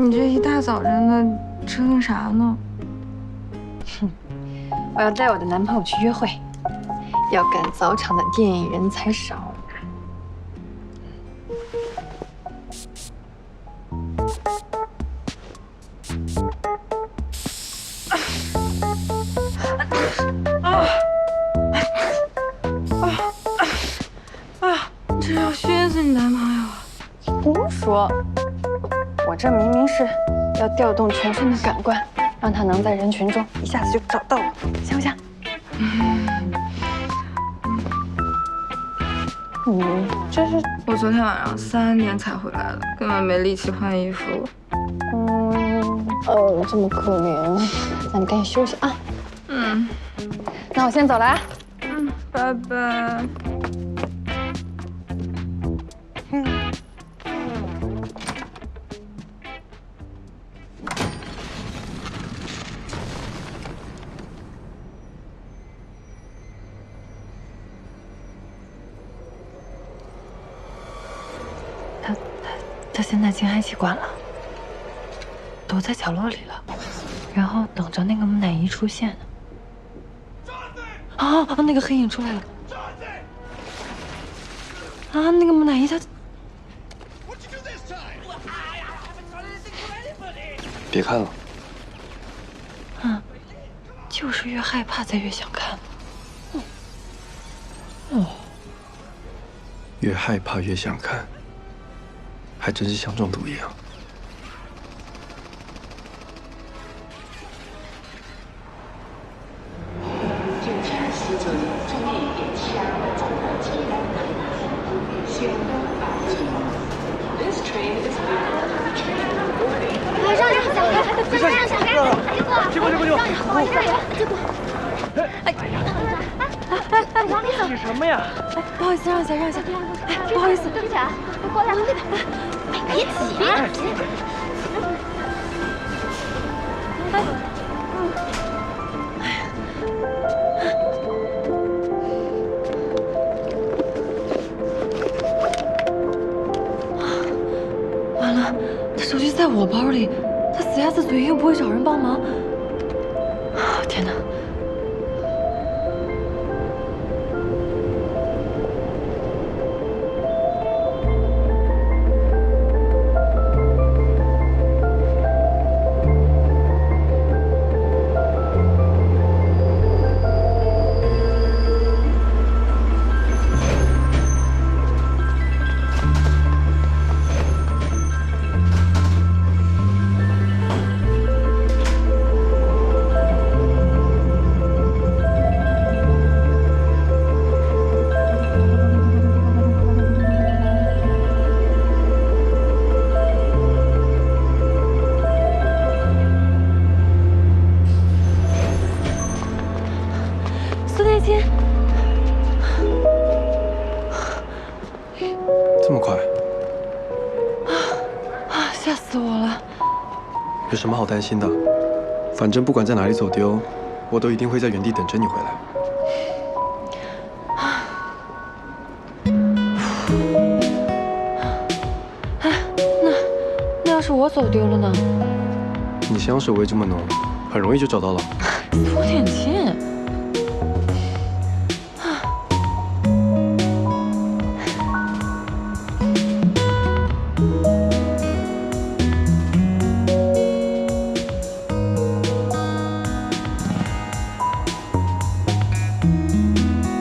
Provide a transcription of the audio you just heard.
你这一大早上的折腾啥呢？哼 我要带我的男朋友去约会，要赶早场的电影人才少。这要熏死你男朋友啊！胡说！我这明明是要调动全身的感官，让他能在人群中一下子就找到我，行不行？你这是……我昨天晚上三点才回来的，根本没力气换衣服。嗯，哦，这么可怜，那你赶紧休息啊。嗯那我先走了啊。嗯，拜拜。他现在进安气馆了，躲在角落里了，然后等着那个木乃伊出现呢。啊啊！那个黑影出来了！啊，那个木乃伊他别看了，嗯就是越害怕才越想看。哦越害怕越想看，还真是像中毒一样。你什么呀不好意思，让一下，让一下。哎，不好意思，对不起啊，过来，别挤啊！完了，他手机在我包里，他死鸭子嘴硬，不会找人帮忙。天哪！苏念青，这么快，啊啊，吓死我了！有什么好担心的？反正不管在哪里走丢，我都一定会在原地等着你回来。那要是我走丢了呢？你香水味这么浓，很容易就找到了。苏念青，